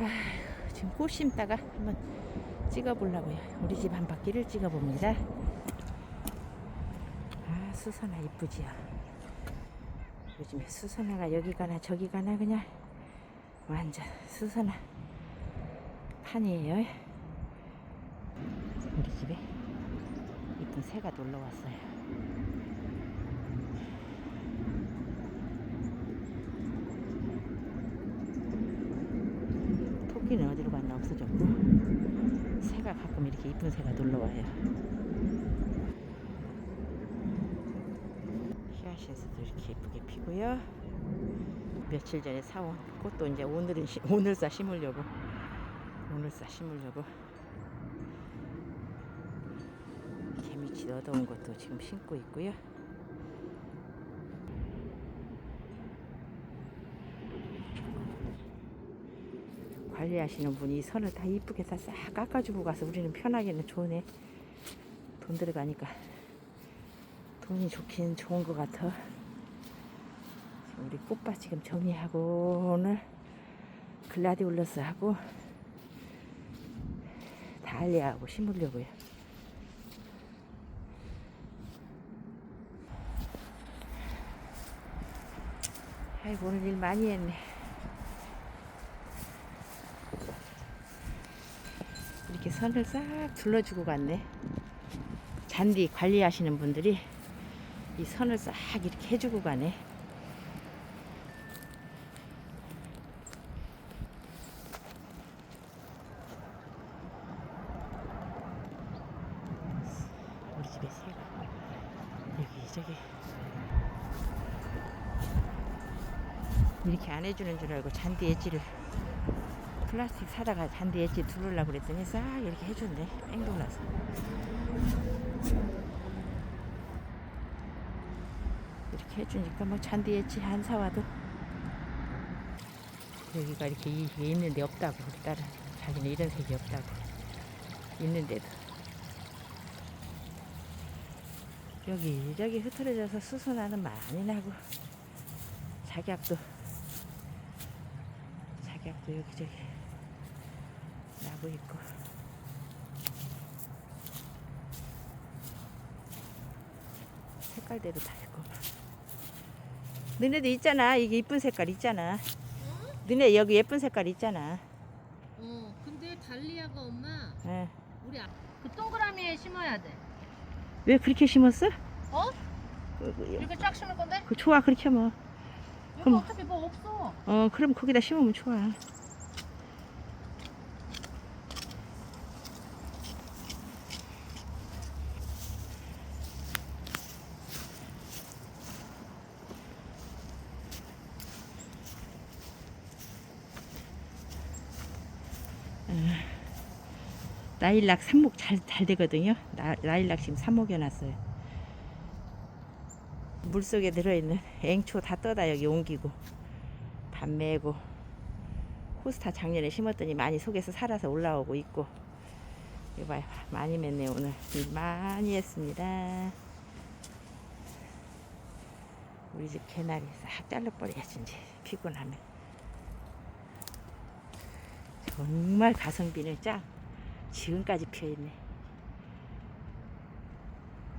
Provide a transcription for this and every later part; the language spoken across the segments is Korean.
아휴, 지금 꽃 심다가 한번 찍어보려고요. 우리 집 한 바퀴를 찍어봅니다. 아, 수선화 이쁘지요. 요즘에 수선화가 여기 가나 저기 가나 그냥 완전 수선화 판이에요. 우리 집에 이쁜 새가 놀러 왔어요. 토끼는 어디로 갔나 없어졌고 새가 가끔 이렇게 이쁜 새가 놀러 와요. 히아신스도 이렇게 예쁘게 피고요. 며칠 전에 사온 꽃도 이제 오늘은 시- 오늘 싸 심으려고 오늘 싸 심으려고 개미치 얻어온 것도 지금 심고 있고요. 관리하시는 분이 이 선을 다 이쁘게 다 싹 깎아주고 가서 우리는 편하게는 좋네. 돈 들어가니까 돈이 좋긴 좋은 것 같아. 우리 꽃밭 지금 정리하고 오늘 글라디올러스 하고 달리하고 심으려고요. 아이고 오늘 일 많이 했네. 이렇게 선을 싹 둘러주고 갔네. 잔디 관리하시는 분들이 이 선을 싹 이렇게 해주고 가네. 우리 집에 새가 여기 저기 이렇게 안 해주는 줄 알고 잔디 엣지를 플라스틱 사다가 잔디 엣지 두르려고 그랬더니 싹 이렇게 해준대 뺑돌라서. 이렇게 해주니까 뭐 잔디 엣지 안 사와도. 여기가 이렇게 있는데 없다고 우리 딸은. 자기는 이런 색이 없다고. 있는데도. 여기 저기 흐트러져서 수선화는 많이 나고. 작약도. 작약도 여기저기 나고 있고 색깔대로 다 있고 너네도 있잖아 이게 이쁜 색깔 있잖아 너네 여기 예쁜 색깔 있잖아 어, 근데 달리아가 엄마 예. 우리 아- 그 동그라미에 심어야 돼. 왜 그렇게 심었어? 어? 그, 그, 이렇게 쫙 심을 건데? 그 좋아 그렇게 하면 여기 그럼- 어차피 뭐 없어. 어 그럼 거기다 심으면 좋아 라일락 삽목 잘, 잘 되거든요. 라, 라일락 지금 삽목해 놨어요. 물속에 들어있는 앵초 다 떠다 여기 옮기고 밥 메고 호스타 작년에 심었더니 많이 속에서 살아서 올라오고 있고. 이봐요. 많이 맸네 오늘. 일 많이 했습니다. 우리 집 개나리 싹 잘라버려야지 이제 피곤하면 정말 가성비는 짱. 지금까지 피어있네.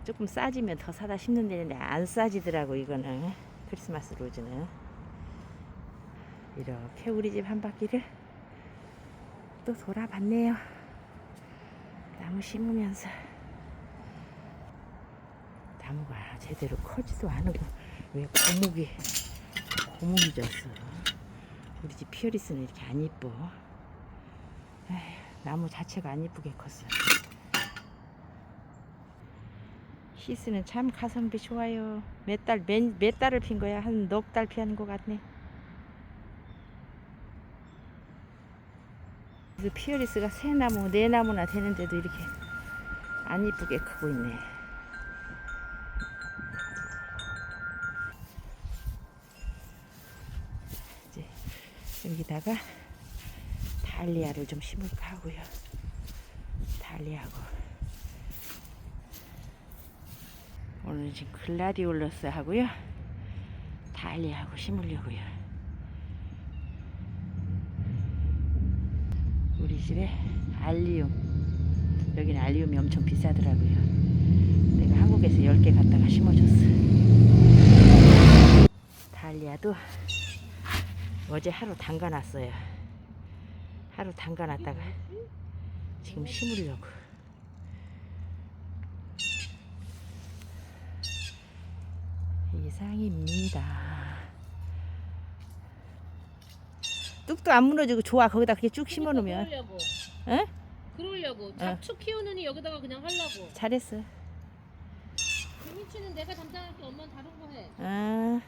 조금 싸지면 더 사다 심는 데는데 안 싸지더라고 이거는. 크리스마스 로즈는. 이렇게 우리 집 한 바퀴를 또 돌아봤네요. 나무 심으면서. 나무가 제대로 커지도 않고 왜 고목이 고목이 졌어 우리 집 피어리스는 이렇게 안 이뻐 나무 자체가 안 이쁘게 컸어 히스는 참 가성비 좋아요. 몇 달, 몇, 몇 달을 핀 거야? 한 넉 달 피한 것 같네. 피어리스가 세 나무, 네 나무나 되는데도 이렇게 안 이쁘게 크고 있네. 이제 여기다가 달리아를 좀 심을까 하고요. 달리아고. 오늘 지금 글라디올러스 하고요. 달리하고 심으려고요. 집에 알리움. 여기는 알리움이 엄청 비싸더라고요. 내가 한국에서 10개 갖다가 심어줬어. 달리아도 어제 하루 담가놨어요. 하루 담가놨다가 지금 심으려고. 이상입니다. 뚝도 안 무너지고 좋아. 거기다 그렇게 쭉 심어놓으면. 그러려고. 응? 그러려고. 잡초 키우느니 여기다가 그냥 하려고. 잘했어. 김치는 내가 담당할게 엄마는 다른 거 해. 아,